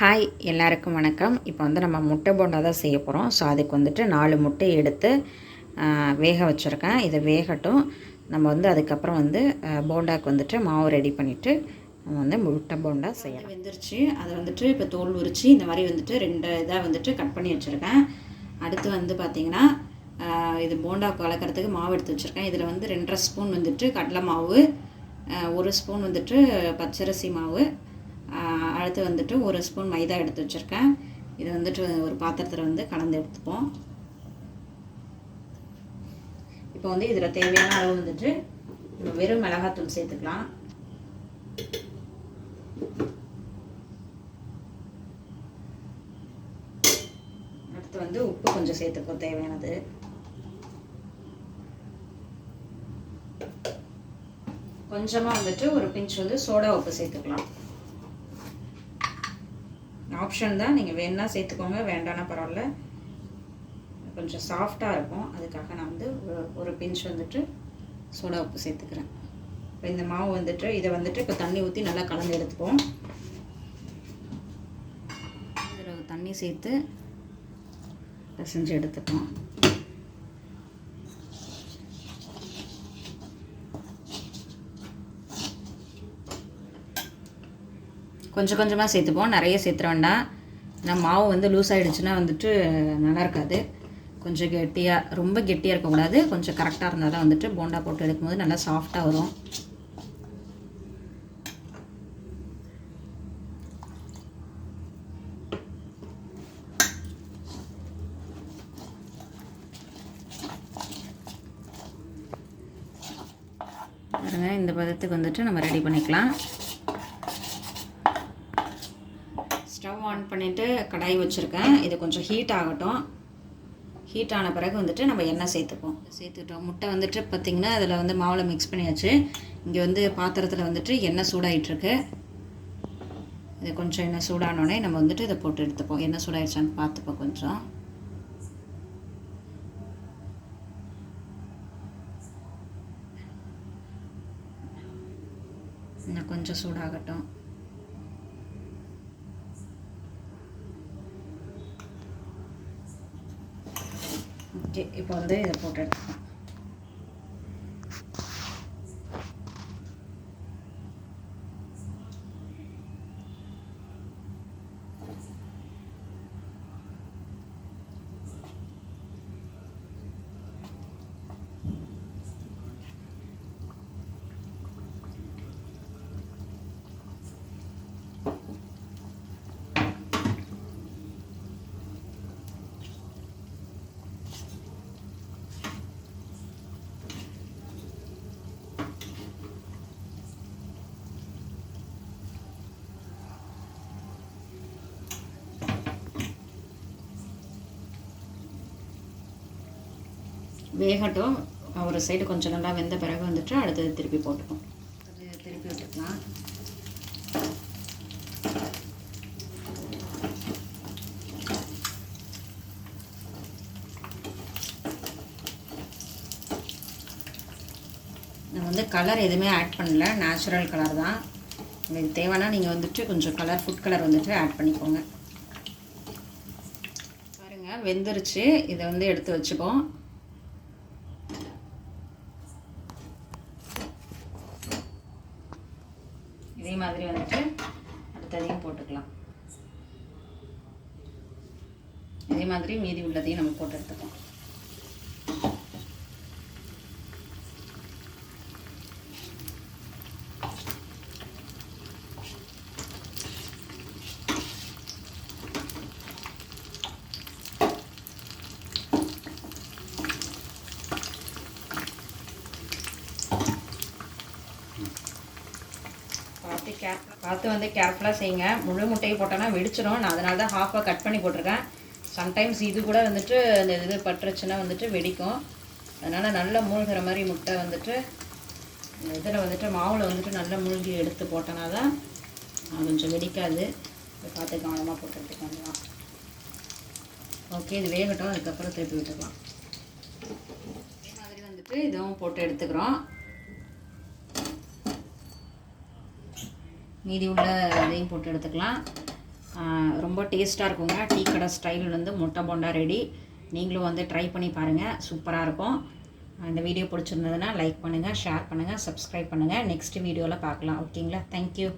Hi எல்லாருக்கும் வணக்கம். இப்போ வந்து நம்ம முட்டை போண்டா தான் செய்ய போகிறோம் ஸோ அதுக்கு வந்துட்டு நாலு முட்டை எடுத்து வேக வச்சுருக்கேன். இதை வேகட்டும். நம்ம வந்து அதுக்கப்புறம் வந்து போண்டாக்கு வந்துட்டு மாவு ரெடி பண்ணிவிட்டு நம்ம வந்து முட்டை போண்டா செய்யலாம். வெந்துருச்சு. அதை வந்துட்டு இப்போ தோல் உரிச்சு இந்த மாதிரி வந்துட்டு ரெண்டு இதாக வந்துட்டு கட் பண்ணி வச்சுருக்கேன். அடுத்து வந்து பார்த்திங்கன்னா இது போண்டா கலக்கிறதுக்கு மாவு எடுத்து வச்சுருக்கேன். இதில் வந்து ரெண்டரை ஸ்பூன் வந்துட்டு கடலை மாவு ஒரு ஸ்பூன் வந்துட்டு பச்சரிசி மாவு அடுத்து வந்துட்டு ஒரு ஸ்பூன் மைதா எடுத்து வச்சுருக்கேன். இது வந்துட்டு ஒரு பாத்திரத்தில் வந்து கலந்து எடுத்துப்போம். இப்போ வந்து இதில் தேவையான அளவு வந்துட்டு நம்ம வெறும் மிளகாத்தூள் சேர்த்துக்கலாம். அடுத்து வந்து உப்பு கொஞ்சம் சேர்த்துக்கோ தேவையானது. கொஞ்சமாக வந்துட்டு ஒரு பிஞ்ச் வந்து சோடா உப்பு சேர்த்துக்கலாம். ஆப்ஷன் தான். நீங்கள் வேணா சேர்த்துக்கோங்க வேண்டாம்னா பரவாயில்ல. கொஞ்சம் சாஃப்டாக இருக்கும். அதுக்காக நான் வந்து ஒரு ஒரு பிஞ்ச் வந்துட்டு சோடா உப்பு சேர்த்துக்கிறேன். இப்போ இந்த மாவு வந்துட்டு இதை வந்துட்டு இப்போ தண்ணி ஊற்றி நல்லா கலந்து எடுத்துப்போம் இதில் தண்ணி சேர்த்து பிசைஞ்சு எடுத்துப்போம் கொஞ்சம் கொஞ்சமாக சேர்த்துப்போம். நிறைய சேர்த்துற வேண்டாம். நம்ம மாவு வந்து லூஸ் ஆகிடுச்சுன்னா வந்துட்டு நல்லா இருக்காது. கொஞ்சம் கெட்டியாக ரொம்ப கெட்டியாக இருக்கக்கூடாது. கொஞ்சம் கரெக்டாக இருந்தால் தான் வந்துட்டு போண்டா போட்டு எடுக்கும்போது நல்லா சாஃப்டாக வரும். பாருங்கள் இந்த பதத்துக்கு வந்துட்டு நம்ம ரெடி பண்ணிக்கலாம். ஆன் பண்ணிவிட்டு கடாய் வச்சுருக்கேன். இது கொஞ்சம் ஹீட் ஆகட்டும். ஹீட் ஆன பிறகு வந்துட்டு நம்ம எண்ணெய் சேர்த்துப்போம். சேர்த்துட்டோம். முட்டை வந்துட்டு பார்த்திங்கன்னா அதில் வந்து மாவில் மிக்ஸ் பண்ணியாச்சு. இங்கே வந்து பாத்திரத்தில் வந்துட்டு எண்ணெய் சூடாயிட்ருக்கு இது கொஞ்சம் எண்ணெய் சூடானோடனே நம்ம வந்துட்டு இதை போட்டு எடுத்துப்போம். எண்ணெய் சூடாயிடுச்சான்னு பார்த்துப்போம் கொஞ்சம். இன்னும் கொஞ்சம் சூடாகட்டும். ஓகே இப்போ வந்து இதை போட்டு எடுத்துக்கலாம். வேகட்டும். ஒரு சைடு கொஞ்சம் நல்லா வெந்த பிறகு வந்துட்டு அடுத்தது திருப்பி போட்டுப்போம். திருப்பி விட்டுக்கலாம் நான் வந்து கலர் எதுவுமே ஆட் பண்ணல. நேச்சுரல் கலர் தான். உங்களுக்கு தேவைன்னா நீங்கள் வந்துட்டு கொஞ்சம் கலர் ஃபுட் கலர் வந்துட்டு ஆட் பண்ணிக்கோங்க. பாருங்கள் வெந்துருச்சு. இதை வந்து எடுத்து வச்சுப்போம். இதே மாதிரி வந்துட்டு அடுத்ததையும் போட்டுக்கலாம். இதே மாதிரி மீதி உள்ளதையும் நம்ம போட்டு எடுத்துக்கலாம். பார்த்து கேர் பார்த்து வந்து கேர்ஃபுல்லாக செய்யுங்க. முழு முட்டையை போட்டோன்னா வெடிச்சிடும் நான் அதனால தான் ஹாஃபாக கட் பண்ணி போட்டிருக்கேன். சம்டைம்ஸ் இது கூட வந்துட்டு அந்த இது பட்டுருச்சுன்னா வந்துட்டு வெடிக்கும். அதனால் நல்லா மூழ்கிற மாதிரி முட்டை வந்துட்டு இந்த இதில் வந்துட்டு மாவில் வந்துட்டு நல்லா மூழ்கி எடுத்து போட்டோன்னா தான் அது கொஞ்சம் வெடிக்காது. இதை பார்த்து கவனமாக போட்டுட்டு வந்துடலாம். ஓகே இது வேகட்டும். அதுக்கப்புறம் திருப்பி விட்டுக்கலாம். அதே மாதிரி வந்துட்டு இதுவும் போட்டு எடுத்துக்கிறோம். மீதி உள்ள இதையும் போட்டு எடுத்துக்கலாம். ரொம்ப டேஸ்ட்டாக இருக்குங்க. டீ கடை ஸ்டைல் வந்து முட்டை போண்டா ரெடி நீங்களும் வந்து ட்ரை பண்ணி பாருங்கள் சூப்பராக இருக்கும். இந்த வீடியோ பிடிச்சிருந்ததுன்னா லைக் பண்ணுங்கள் ஷேர் பண்ணுங்கள் சப்ஸ்கிரைப் பண்ணுங்கள் நெக்ஸ்ட் வீடியோவில் பார்க்கலாம். ஓகேங்களா தேங்க்யூ